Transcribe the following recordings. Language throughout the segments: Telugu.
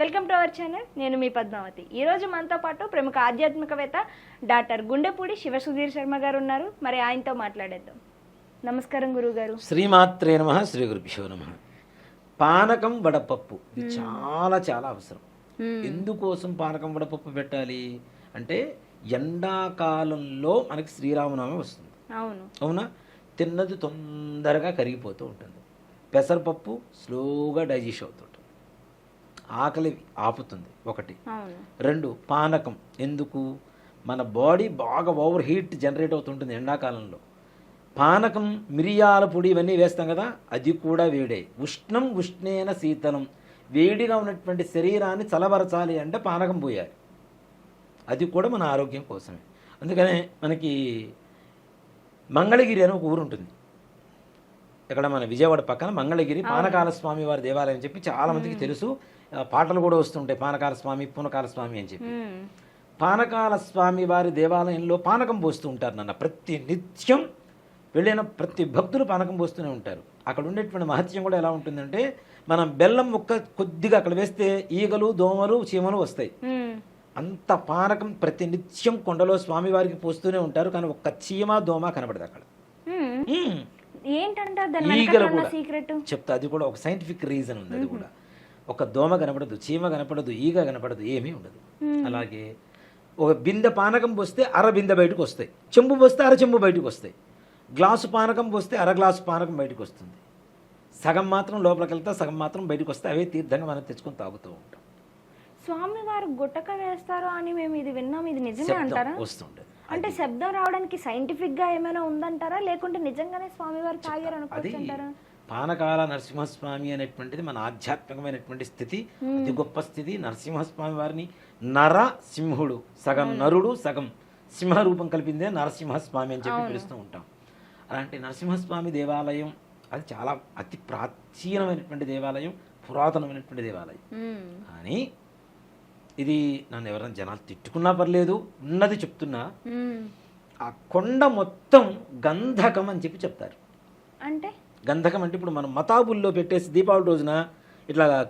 Welcome to our channel. నేను మీ పద్మావతి. ఈ రోజు మనతో పాటు ప్రముఖ ఆధ్యాత్మికవేత్త డాక్టర్ గుండెపూడి శివసుధీర్ శర్మ గారు ఉన్నారు. మరి ఆయనతో మాట్లాడేద్దాం. నమస్కారం గురువు గారు శ్రీమాత్రే నమ శ్రీ గురుభ్యో నమ. పానకం వడపప్పు. ఇది చాలా చాలా అవసరం. ఎందుకోసం పానకం వడపప్పు పెట్టాలి? అంటే ఎండాకాలంలో మనకి శ్రీరామనవమి వస్తుంది. అవును. అవునా? తిన్నది తొందరగా కరిగిపోతూ ఉంటుంది. పెసరపప్పు స్లోగా డైజెస్ట్ అవుతుంటుంది ఆకలి ఆపుతుంది. ఒకటి. రెండు పానకం. ఎందుకు? మన బాడీ బాగా ఓవర్ హీట్ జనరేట్ అవుతుంటుంది ఎండాకాలంలో. పానకం మిరియాల పొడి ఇవన్నీ వేస్తాం కదా అది కూడా వేడే. ఉష్ణం ఉష్ణేన శీతలం. వేడిగా ఉన్నటువంటి శరీరాన్ని చలబరచాలి అంటే పానకం పోయాలి. అది కూడా మన ఆరోగ్యం కోసమే. అందుకనే మనకి మంగళగిరి అని ఒక ఊరు ఉంటుంది ఇక్కడ మన విజయవాడ పక్కన మంగళగిరి పానకాల స్వామి వారి దేవాలయం అని చెప్పి చాలా మందికి తెలుసు. పాటలు కూడా వస్తుంటాయి. పానకాల స్వామి పూనకాల స్వామి అని చెప్పి. పానకాల స్వామి వారి దేవాలయంలో పానకం పోస్తూ ఉంటారు నాన్న. ప్రతి నిత్యం వెళ్ళిన ప్రతి భక్తులు పానకం పోస్తూనే ఉంటారు. అక్కడ ఉండేటువంటి మహత్యం కూడా ఎలా ఉంటుందంటే మనం బెల్లం ముక్క కొద్దిగా అక్కడ వేస్తే ఈగలు దోమలు చీమలు వస్తాయి. అంత పానకం ప్రతి నిత్యం కొండలో స్వామివారికి పోస్తూనే ఉంటారు. కానీ ఒక్క చీమ దోమ కనబడదు అక్కడ. ఏంటంటారు దాని సీక్రెట్ చెప్తా అది కూడా ఒక సైంటిఫిక్ రీజన్ ఉంది అది కూడా. ఒక దోమ కనపడదు చీమ కనపడదు ఈగ కనపడదు ఏమీ ఉండదు. అలాగే ఒక బిందె పానకం పోస్తే అర బిందె బయటకు వస్తాయి. చెంబు పోస్తే అర చెంబు బయటకు వస్తాయి. గ్లాసు పానకం పోస్తే అర గ్లాసు పానకం బయటకు వస్తుంది. సగం మాత్రం లోపలికి వెళ్తే సగం మాత్రం బయటకు వస్తే అవే తీర్థంగా మనం తెచ్చుకొని తాగుతూ ఉంటాం. స్వామి వారు గుట్టక వేస్తారు అని మేము ఇది విన్నాం. ఇది నిజమే అంటారా? వస్తుంటది అంటే శబ్దం రావడానికి సైంటిఫిక్గా ఏమైనా ఉందంటారా? లేకుంటే నిజంగానే స్వామి వారు తాగారు అంటారా పానకాల నరసింహస్వామి అనేటువంటిది మన ఆధ్యాత్మికమైనటువంటి స్థితి. అతి గొప్ప స్థితి. నరసింహస్వామి వారిని నర సింహుడు సగం నరుడు సగం సింహ రూపం కలిపిందే నరసింహస్వామి అని చెప్పి పిలుస్తూ ఉంటాం. అలాంటి నరసింహస్వామి దేవాలయం అది చాలా అతి ప్రాచీనమైనటువంటి దేవాలయం పురాతనమైనటువంటి దేవాలయం. కానీ ఇది నన్ను ఎవరైనా జనాలు తిట్టుకున్నా పర్లేదు ఉన్నది చెప్తున్నా. ఆ కొండ మొత్తం గంధకం అని చెప్పి చెప్తారు. అంటే? గంధకం అంటే ఇప్పుడు మనం మతాబుల్లో పెట్టేసి దీపావళి రోజున ఇట్లా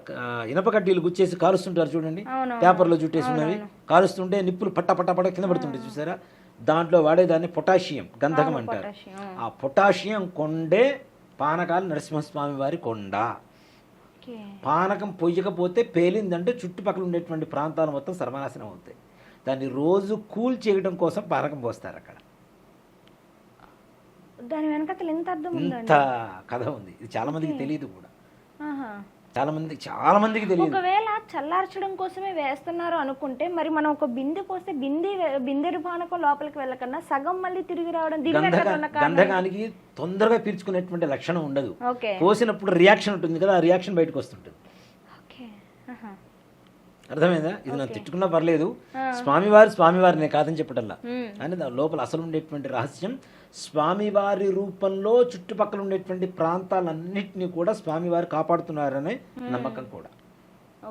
ఇనప కడ్డీలు గుచ్చేసి కాలుస్తుంటారు చూడండి. పేపర్లో చుట్టేసి ఉన్నవి. కాలుస్తుంటే నిప్పులు పట్ట పట్ట పట్ట కింద పడుతుంటాయి చూసారా? దాంట్లో వాడేదాన్ని పొటాషియం గంధకం అంటారు. ఆ పొటాషియం కొండే పానకాల నరసింహస్వామి వారి కొండ. పానకం పొయ్యకపోతే పేలిందంటే చుట్టుపక్కల ఉండేటువంటి ప్రాంతాలు మొత్తం సర్వనాశనం అవుతాయి. దాన్ని రోజు కూల్ చేయడం కోసం పానకం పోస్తారు అక్కడ. దాని వెనకతలు ఎంత అర్థం ఉందండి. ఇంత కథ ఉంది. ఇది చాలా మందికి తెలియదు కూడా. చాలా మంది చాలా మందికి తెలియదు. ఒకవేళ చల్లార్చడం కోసమే వేస్తున్నారు అనుకుంటే మరి మనం ఒక బిందె పోస్తే బిందె బిందె పానకం లోపలికి వెళ్ళకన్నా సగం మళ్ళీ తిరిగి రావడం గంధకానికి తొందరగా పీల్చుకునేటువంటి లక్షణం ఉండదు. పోసినప్పుడు రియాక్షన్ ఉంటుంది కదా ఆ రియాక్షన్ బయటకు వస్తుంటుంది. అర్థమైందా? ఇది నాకు తిట్టుకున్నా పర్లేదు. స్వామివారి స్వామివారినే కాదని చెప్పటల్లా. అని లోపల అసలు ఉండేటువంటి రహస్యం స్వామివారి రూపంలో చుట్టుపక్కల ఉండేటువంటి ప్రాంతాలన్నింటినీ కూడా స్వామివారు కాపాడుతున్నారనే నమ్మకం కూడా.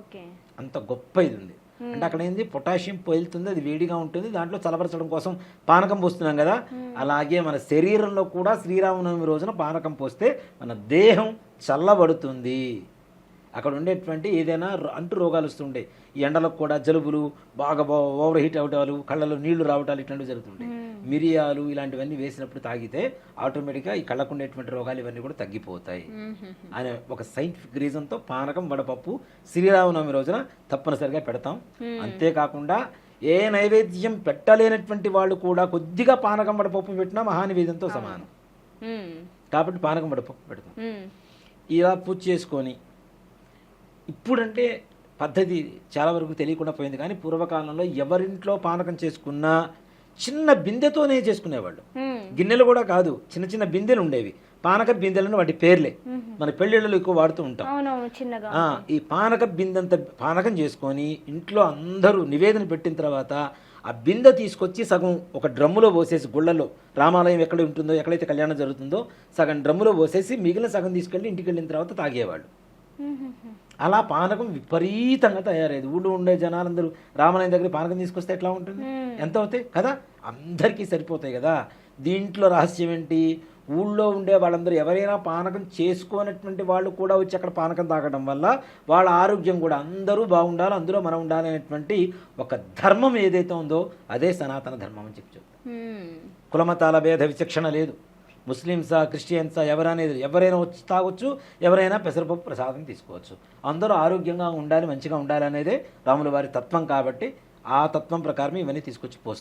ఓకే. అంత గొప్ప ఇది ఉంది అంటే అక్కడ ఏంది? పొటాషియం పోలుతుంది అది వేడిగా ఉంటుంది దాంట్లో చలపరచడం కోసం పానకం పోస్తున్నాం కదా. అలాగే మన శరీరంలో కూడా శ్రీరామనవమి రోజున పానకం పోస్తే మన దేహం చల్లబడుతుంది. అక్కడ ఉండేటువంటి ఏదైనా అంటు రోగాలు వస్తుండే ఈ ఎండలకు కూడా జలుబులు బాగా ఓవర్ హీట్ అవటాలు కళ్ళలో నీళ్ళు రావటాలు ఇట్లాంటివి జరుగుతుంటాయి. మిరియాలు ఇలాంటివన్నీ వేసినప్పుడు తాగితే ఆటోమేటిక్గా ఈ కళ్ళకు ఉండేటువంటి రోగాలు ఇవన్నీ కూడా తగ్గిపోతాయి. అనే ఒక సైంటిఫిక్ రీజన్తో పానకం వడపప్పు శ్రీరామనవమి రోజున తప్పనిసరిగా పెడతాం. అంతేకాకుండా ఏ నైవేద్యం పెట్టలేనటువంటి వాళ్ళు కూడా కొద్దిగా పానకం వడపప్పు పెట్టినా మహానివేద్యంతో సమానం. కాబట్టి పానకం వడపప్పు పెడతాం. ఇలా పూజ చేసుకొని ఇప్పుడంటే పద్ధతి చాలా వరకు తెలియకుండా పోయింది. కానీ పూర్వకాలంలో ఎవరింట్లో పానకం చేసుకున్నా చిన్న బిందెతోనే చేసుకునేవాళ్ళు. గిన్నెలు కూడా కాదు చిన్న చిన్న బిందెలు ఉండేవి. పానక బిందెలను వాటి పేర్లే. మన పెళ్ళిళ్ళలో ఎక్కువ వాడుతూ ఉంటాం. ఈ పానక బిందెంత పానకం చేసుకొని ఇంట్లో అందరూ నివేదన పెట్టిన తర్వాత ఆ బిందె తీసుకొచ్చి సగం ఒక డ్రమ్ములో పోసేసి గుళ్ళలో రామాలయం ఎక్కడ ఉంటుందో ఎక్కడైతే కళ్యాణం జరుగుతుందో సగం డ్రమ్ములో పోసేసి మిగిలిన సగం తీసుకెళ్ళి ఇంటికి వెళ్ళిన తర్వాత తాగేవాళ్ళు. అలా పానకం విపరీతంగా తయారయ్యేది. ఊళ్ళో ఉండే జనాలందరూ రామాలయం దగ్గర పానకం తీసుకొస్తే ఎట్లా ఉంటుంది? ఎంత అవుతాయి? కదా? అందరికీ సరిపోతాయి కదా. దీంట్లో రహస్యం ఏంటి? ఊళ్ళో ఉండే వాళ్ళందరూ ఎవరైనా పానకం చేసుకోనటువంటి వాళ్ళు కూడా వచ్చి అక్కడ పానకం తాగడం వల్ల వాళ్ళ ఆరోగ్యం కూడా అందరూ బాగుండాలి అందులో మనం ఉండాలి అనేటువంటి ఒక ధర్మం ఏదైతే ఉందో అదే సనాతన ధర్మం అని చెప్పి చెప్తారు. మ్మ్. కులమతాల భేద విచక్షణ లేదు. ముస్లిమ్సా క్రిస్టియన్సా ఎవరనేది ఎవరైనా వచ్చి తాగొచ్చు ఎవరైనా పెసరపప్పు ప్రసాదం తీసుకోవచ్చు. అందరూ ఆరోగ్యంగా ఉండాలి మంచిగా ఉండాలి అనేదే రాముల వారి తత్వం కాబట్టి ఆ తత్వం ప్రకారం ఇవన్నీ తీసుకొచ్చి పోస్తారు